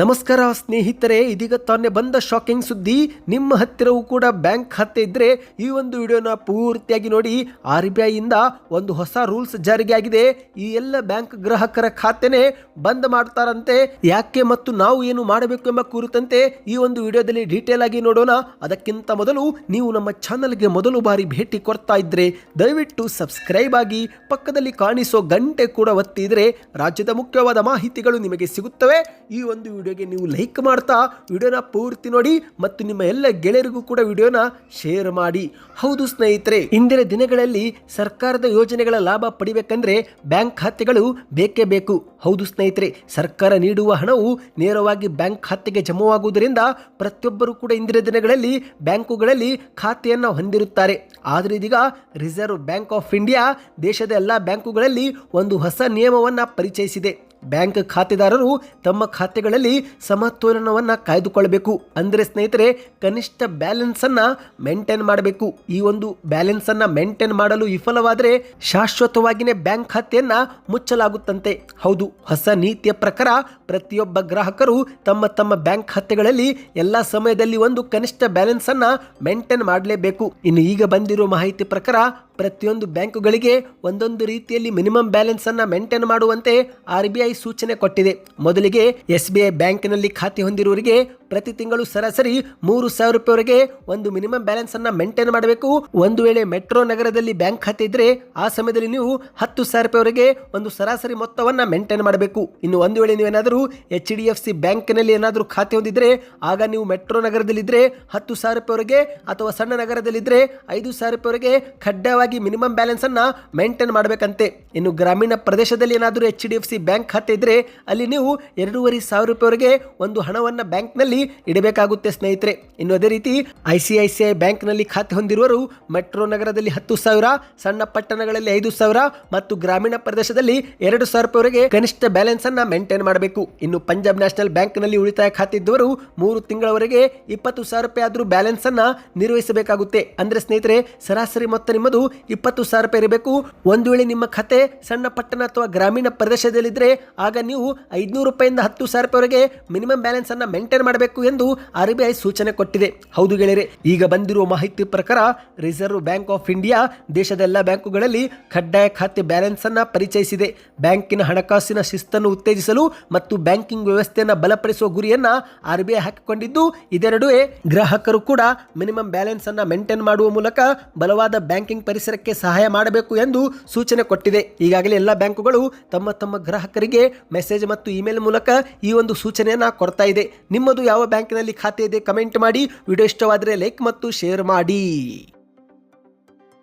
ನಮಸ್ಕಾರ ಸ್ನೇಹಿತರೆ, ಇದೀಗ ತಾನೇ ಬಂದ ಶಾಕಿಂಗ್ ಸುದ್ದಿ. ನಿಮ್ಮ ಹತ್ತಿರವೂ ಕೂಡ ಬ್ಯಾಂಕ್ ಖಾತೆ ಇದ್ರೆ ಈ ಒಂದು ವಿಡಿಯೋನ ಪೂರ್ತಿಯಾಗಿ ನೋಡಿ. ಆರ್ ಬಿ ಐಯಿಂದ ಒಂದು ಹೊಸ ರೂಲ್ಸ್ ಜಾರಿಗೆ ಆಗಿದೆ. ಈ ಎಲ್ಲ ಬ್ಯಾಂಕ್ ಗ್ರಾಹಕರ ಖಾತೆನೆ ಬಂದ್ ಮಾಡ್ತಾರಂತೆ. ಯಾಕೆ ಮತ್ತು ನಾವು ಏನು ಮಾಡಬೇಕು ಎಂಬ ಕುರಿತಂತೆ ಈ ಒಂದು ವಿಡಿಯೋದಲ್ಲಿ ಡೀಟೇಲ್ ಆಗಿ ನೋಡೋಣ. ಅದಕ್ಕಿಂತ ಮೊದಲು ನೀವು ನಮ್ಮ ಚಾನಲ್ಗೆ ಮೊದಲು ಬಾರಿ ಭೇಟಿ ಕೊಡ್ತಾ ಇದ್ರೆ, ದಯವಿಟ್ಟು ಸಬ್ಸ್ಕ್ರೈಬ್ ಆಗಿ, ಪಕ್ಕದಲ್ಲಿ ಕಾಣಿಸೋ ಗಂಟೆ ಕೂಡ ಒತ್ತಿದ್ರೆ ರಾಜ್ಯದ ಮುಖ್ಯವಾದ ಮಾಹಿತಿಗಳು ನಿಮಗೆ ಸಿಗುತ್ತವೆ. ಈ ಒಂದು ವಿಡಿಯೋಗೆ ನೀವು ಲೈಕ್ ಮಾಡ್ತಾ ವಿಡಿಯೋನ ಪೂರ್ತಿ ನೋಡಿ ಮತ್ತು ನಿಮ್ಮ ಎಲ್ಲ ಗೆಳೆಯರಿಗೂ ಕೂಡ ವಿಡಿಯೋನ ಶೇರ್ ಮಾಡಿ. ಹೌದು ಸ್ನೇಹಿತರೆ, ಇಂದಿನ ದಿನಗಳಲ್ಲಿ ಸರ್ಕಾರದ ಯೋಜನೆಗಳ ಲಾಭ ಪಡಿಬೇಕಂದ್ರೆ ಬ್ಯಾಂಕ್ ಖಾತೆಗಳು ಬೇಕೇ ಬೇಕು. ಹೌದು ಸ್ನೇಹಿತರೆ, ಸರ್ಕಾರ ನೀಡುವ ಹಣವು ನೇರವಾಗಿ ಬ್ಯಾಂಕ್ ಖಾತೆಗೆ ಜಮವಾಗುವುದರಿಂದ ಪ್ರತಿಯೊಬ್ಬರು ಕೂಡ ಇಂದಿನ ದಿನಗಳಲ್ಲಿ ಬ್ಯಾಂಕುಗಳಲ್ಲಿ ಖಾತೆಯನ್ನು ಹೊಂದಿರುತ್ತಾರೆ. ಆದರೆ ಇದೀಗ ರಿಸರ್ವ್ ಬ್ಯಾಂಕ್ ಆಫ್ ಇಂಡಿಯಾ ದೇಶದ ಎಲ್ಲ ಬ್ಯಾಂಕುಗಳಲ್ಲಿ ಒಂದು ಹೊಸ ನಿಯಮವನ್ನು ಪರಿಚಯಿಸಿದೆ. ಬ್ಯಾಂಕ್ ಖಾತೆದಾರರು ತಮ್ಮ ಖಾತೆಗಳಲ್ಲಿ ಸಮತೋಲನವನ್ನು ಕಾಯ್ದುಕೊಳ್ಳಬೇಕು ಅಂದರೆ ಸ್ನೇಹಿತರೆ, ಕನಿಷ್ಠ ಬ್ಯಾಲೆನ್ಸನ್ನು ಮೇಂಟೈನ್ ಮಾಡಬೇಕು. ಈ ಒಂದು ಬ್ಯಾಲೆನ್ಸನ್ನು ಮೇಂಟೈನ್ ಮಾಡಲು ವಿಫಲವಾದರೆ ಶಾಶ್ವತವಾಗಿಯೇ ಬ್ಯಾಂಕ್ ಖಾತೆಯನ್ನು ಮುಚ್ಚಲಾಗುತ್ತಂತೆ. ಹೌದು, ಹೊಸ ನೀತಿಯ ಪ್ರಕಾರ ಪ್ರತಿಯೊಬ್ಬ ಗ್ರಾಹಕರು ತಮ್ಮ ತಮ್ಮ ಬ್ಯಾಂಕ್ ಖಾತೆಗಳಲ್ಲಿ ಎಲ್ಲ ಸಮಯದಲ್ಲಿ ಒಂದು ಕನಿಷ್ಠ ಬ್ಯಾಲೆನ್ಸನ್ನು ಮೇಂಟೈನ್ ಮಾಡಲೇಬೇಕು. ಇನ್ನು ಈಗ ಬಂದಿರೋ ಮಾಹಿತಿ ಪ್ರಕಾರ ಪ್ರತಿಯೊಂದು ಬ್ಯಾಂಕುಗಳಿಗೆ ಒಂದೊಂದು ರೀತಿಯಲ್ಲಿ ಮಿನಿಮಮ್ ಬ್ಯಾಲೆನ್ಸ್ ಅನ್ನ ಮೇಂಟೈನ್ ಮಾಡುವಂತೆ ಆರ್ ಬಿ ಸೂಚನೆ ಕೊಟ್ಟಿದೆ. ಮೊದಲಿಗೆ ಎಸ್ ಬಿ ಐ ಬ್ಯಾಂಕಿನಲ್ಲಿ ಖಾತೆ ಹೊಂದಿರುವವರಿಗೆ ಪ್ರತಿ ತಿಂಗಳು ಸರಾಸರಿ ಮೂರು ಸಾವಿರ ರೂಪಾಯಿವರೆಗೆ ಒಂದು ಮಿನಿಮಮ್ ಬ್ಯಾಲೆನ್ಸ್ ಅನ್ನ ಮೇಂಟೈನ್ ಮಾಡಬೇಕು. ಒಂದು ವೇಳೆ ಮೆಟ್ರೋ ನಗರದಲ್ಲಿ ಬ್ಯಾಂಕ್ ಖಾತೆ ಇದ್ರೆ ಆ ಸಮಯದಲ್ಲಿ ನೀವು ಹತ್ತು ಸಾವಿರ ರೂಪಾಯಿವರೆಗೆ ಒಂದು ಸರಾಸರಿ ಮೊತ್ತವನ್ನ ಮೇಂಟೈನ್ ಮಾಡಬೇಕು. ಇನ್ನು ಒಂದು ವೇಳೆ ನೀವೇನಾದರೂ ಎಚ್ ಡಿ ಎಫ್ ಸಿ ಬ್ಯಾಂಕ್ನಲ್ಲಿ ಏನಾದರೂ ಖಾತೆ ಹೊಂದಿದ್ರೆ, ಆಗ ನೀವು ಮೆಟ್ರೋ ನಗರದಲ್ಲಿದ್ದರೆ ಹತ್ತು ಸಾವಿರ ರೂಪಾಯಿವರೆಗೆ ಅಥವಾ ಸಣ್ಣ ನಗರದಲ್ಲಿದ್ದರೆ ಐದು ಸಾವಿರ ರೂಪಾಯಿವರೆಗೆ ಕಡ್ಡಾಯವಾಗಿ ಮಿನಿಮಮ್ ಬ್ಯಾಲೆನ್ಸ್ ಅನ್ನ ಮೇಂಟೈನ್ ಮಾಡಬೇಕಂತೆ. ಇನ್ನು ಗ್ರಾಮೀಣ ಪ್ರದೇಶದಲ್ಲಿ ಏನಾದರೂ H D F C bank ಖಾತೆ ಇದ್ರೆ, ಅಲ್ಲಿ ನೀವು ಎರಡೂವರೆ ಸಾವಿರ ರೂಪಾಯಿವರೆಗೆ ಒಂದು ಹಣವನ್ನ ಬ್ಯಾಂಕ್ನಲ್ಲಿ ಇಡಬೇಕಾಗುತ್ತೆ ಸ್ನೇಹಿತರೆ. ಇನ್ನು ಅದೇ ರೀತಿ ಐ ಐ ಬ್ಯಾಂಕ್ನಲ್ಲಿ ಖಾತೆ ಹೊಂದಿರುವರು ಮೆಟ್ರೋ ನಗರದಲ್ಲಿ ಹತ್ತು ಸಾವಿರ, ಸಣ್ಣ ಪಟ್ಟಣಗಳಲ್ಲಿ ಐದು ಸಾವಿರ ಮತ್ತು ಗ್ರಾಮೀಣ ಪ್ರದೇಶದಲ್ಲಿ ಎರಡು ಸಾವಿರ ರೂಪಾಯಿವರೆಗೆ ಕನಿಷ್ಠ ಬ್ಯಾಲೆನ್ಸ್ ಅನ್ನ ಮೇಂಟೈನ್ ಮಾಡಬೇಕು. ಇನ್ನು ಪಂಜಾಬ್ ನ್ಯಾಷನಲ್ ಬ್ಯಾಂಕ್ನಲ್ಲಿ ಉಳಿತಾಯ ಖಾತೆ ಇದ್ದವರು ಮೂರು ತಿಂಗಳವರೆಗೆ ಇಪ್ಪತ್ತು ಸಾವಿರ ರೂಪಾಯಿ ಆದರೂ ಬ್ಯಾಲೆನ್ಸ್ ಅನ್ನ ನಿರ್ವಹಿಸಬೇಕಾಗುತ್ತೆ. ಅಂದ್ರೆ ಸ್ನೇಹಿತರೆ, ಸರಾಸರಿ ಮೊತ್ತ ನಿಮ್ಮದು ಇಪ್ಪತ್ತು ಸಾವಿರ ರೂಪಾಯಿ ಇರಬೇಕು. ಒಂದು ವೇಳೆ ನಿಮ್ಮ ಖಾತೆ ಸಣ್ಣ ಪಟ್ಟಣ ಅಥವಾ ಗ್ರಾಮೀಣ ಪ್ರದೇಶದಲ್ಲಿದ್ದರೆ ಆಗ ನೀವು ಐದುನೂರು ರೂಪಾಯಿಂದ ಹತ್ತು ಸಾವಿರ ರೂಪಾಯಿವರೆಗೆ ಮಿನಿಮಮ್ ಬ್ಯಾಲೆನ್ಸ್ ಅನ್ನ ಮೇಂಟೈನ್ ಮಾಡಬೇಕು. ಎಂದು ಆರ್ಬಿಐ ಸೂಚನೆ ಕೊಟ್ಟಿದೆ. ಹೌದು ಗೆಳೆಯರೆ, ಈಗ ಬಂದಿರುವ ಮಾಹಿತಿ ಪ್ರಕಾರ ರಿಸರ್ವ್ ಬ್ಯಾಂಕ್ ಆಫ್ ಇಂಡಿಯಾ ದೇಶದ ಎಲ್ಲ ಬ್ಯಾಂಕುಗಳಲ್ಲಿ ಕಡ್ಡಾಯ ಖಾತೆ ಬ್ಯಾಲೆನ್ಸ್ ಅನ್ನ ಪರಿಚಯಿಸಿದೆ. ಬ್ಯಾಂಕಿನ ಹಣಕಾಸಿನ ಶಿಸ್ತನ್ನು ಉತ್ತೇಜಿಸಲು ಮತ್ತು ಬ್ಯಾಂಕಿಂಗ್ ವ್ಯವಸ್ಥೆಯನ್ನು ಬಲಪಡಿಸುವ ಗುರಿಯನ್ನ ಆರ್ಬಿಐ ಹಾಕಿಕೊಂಡಿದ್ದು, ಇದೆರಡುವೆ ಗ್ರಾಹಕರು ಕೂಡ ಮಿನಿಮಮ್ ಬ್ಯಾಲೆನ್ಸ್ ಅನ್ನ ಮೇಂಟೈನ್ ಮಾಡುವ ಮೂಲಕ ಬಲವಾದ ಬ್ಯಾಂಕಿಂಗ್ ಪರಿಸರಕ್ಕೆ ಸಹಾಯ ಮಾಡಬೇಕು ಎಂದು ಸೂಚನೆ ಕೊಟ್ಟಿದೆ. ಈಗಾಗಲೇ ಎಲ್ಲ ಬ್ಯಾಂಕುಗಳು ತಮ್ಮ ತಮ್ಮ ಗ್ರಾಹಕರಿಗೆ ಮೆಸೇಜ್ ಮತ್ತು ಇಮೇಲ್ ಮೂಲಕ ಈ ಒಂದು ಸೂಚನೆಯನ್ನ ಕೊಡ್ತಾ ಇದೆ. ನಿಮ್ಮದು ಯಾವ ಬ್ಯಾಂಕಿನಲ್ಲಿ ಖಾತೆ ಇದೆ ಕಮೆಂಟ್ ಮಾಡಿ. ವಿಡಿಯೋ ಇಷ್ಟವಾದರೆ ಲೈಕ್ ಮತ್ತು ಶೇರ್ ಮಾಡಿ.